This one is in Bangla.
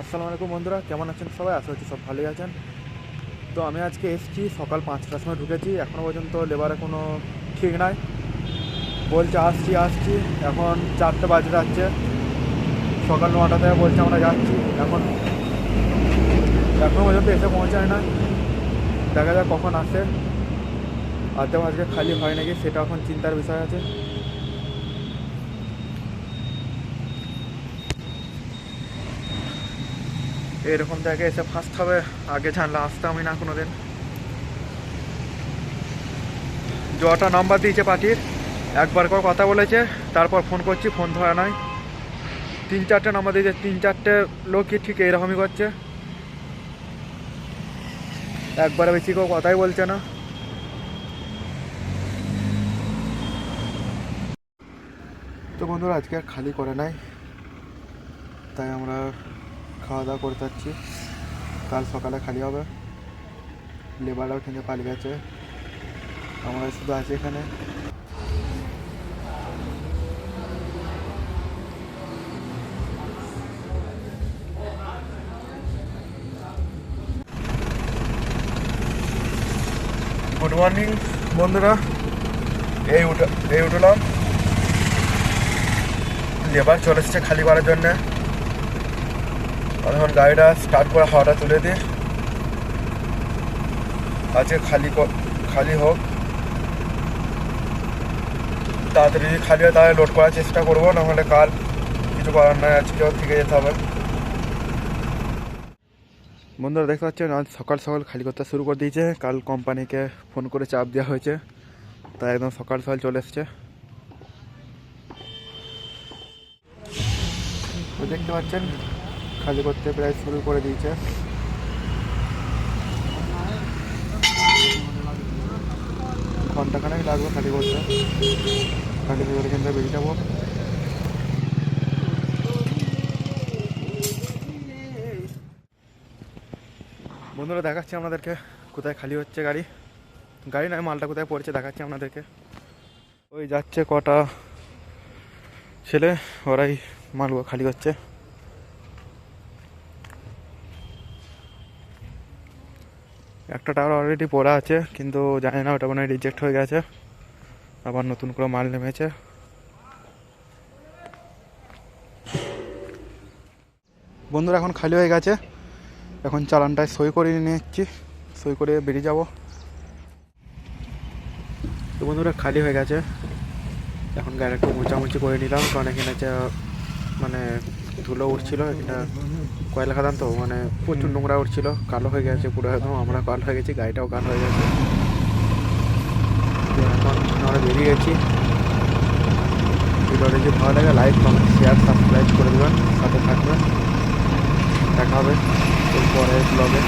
আসসালামু আলাইকুম বন্ধুরা, কেমন আছেন সবাই? আশা করছি সব ভালোই আছেন। তো আমি আজকে এসেছি, সকাল পাঁচটার সময় ঢুকেছি এখনও পর্যন্ত লেবারে কোনো ঠিক নাই। বলছে আসছি আসছি, এখন চারটে বাজে যাচ্ছে। সকাল নটা থেকে বলছে আমরা যাচ্ছি, এখন এখনও পর্যন্ত এসে পৌঁছায় না দেখা যাক কখন আসে। আজকে আজকে খালি হয় নাকি, সেটা এখন চিন্তার বিষয় আছে। এরকম জায়গায় এসে ফার্স্ট হবে। আগে জানলে আসতামই না কোনো দিন জটা নাম্বার দিয়েছে পার্টির। একবার করে কথা বলেছে, তারপর ফোন করছি, ফোন ধরা নাই। তিন চারটে নাম্বার দিয়েছে, তিন চারটে লোকই ঠিক এরকমই করছে। একবার বেশি কেউ কথাই বলছে না। তো বন্ধুরা, আজকে আর খালি করে নাই। তাই আমরা খাওয়া দাওয়া করতে যাচ্ছি। কাল সকালে খালি হবে। লেবাররাও কিন্তু পালিয়ে গেছে আমরা শুধু আছি এখানে। গুড মর্নিং বন্ধুরা। এই উঠে, এই উঠলাম। লেবার চলে এসছে খালি করার জন্যে। এখন গাড়িটা স্টার্ট করে হাওয়াটা তুলে দিই আজকে খালি খালি হোক। তাড়াতাড়ি যদি খালি হয় তাহলে লোড করার চেষ্টা করব, নাহলে কাল কিছু করার নয় আজকেও থেকে যেতে হবে। বন্ধুরা, দেখতে পাচ্ছেন, আজ সকাল সকাল খালি করতে শুরু করে দিয়েছে। কাল কোম্পানিকে ফোন করে চাপ দেওয়া হয়েছে। তাই একদম সকাল সকাল চলে এসছে। দেখতে পাচ্ছেন খালি করতে প্রায় শুরু করে দিয়েছে। ঘন্টাখানেক লাগবে খালি করতে। খালি করে থেকে বেরিয়ে যাব। বন্ধুরা, দেখাচ্ছি আপনাদেরকে কোথায় খালি হচ্ছে গাড়ি। গাড়ি নয়, মালটা কোথায় পড়ছে দেখাচ্ছি আপনাদেরকে। ওই যাচ্ছে কটা ছেলে, ওরাই মালগুলো খালি করছে। একটা টাওয়ার অলরেডি পড়া আছে, কিন্তু জানি না, ওটা মনে হয় রিজেক্ট হয়ে গেছে। আবার নতুন করে মাল নেমেছে। বন্ধুরা, এখন খালি হয়ে গেছে। এখন চালানটায় সই করে নিচ্ছি। সই করে বেরিয়ে যাব। তো বন্ধুরা, খালি হয়ে গেছে। এখন গাড়ি একটু মোচামুচি করে নিলাম, কারণ এখানে মানে ধুলো উঠছিল, এটা কয়লা খাদান তো মানে প্রচুর নোংরা উঠছিল, কালো হয়ে গেছে পুরো একদম, আমরা কালো হয়ে গেছি, গাড়িটাও কালো হয়ে গেছে। এখন আমরা বেরিয়ে গেছি। ভিডিওটা যদি ভালো লাগে লাইক কমেন্ট শেয়ার সাবস্ক্রাইব করে দেবেন, সাথে থাকবেন। দেখা হবে এরপরে ব্লগে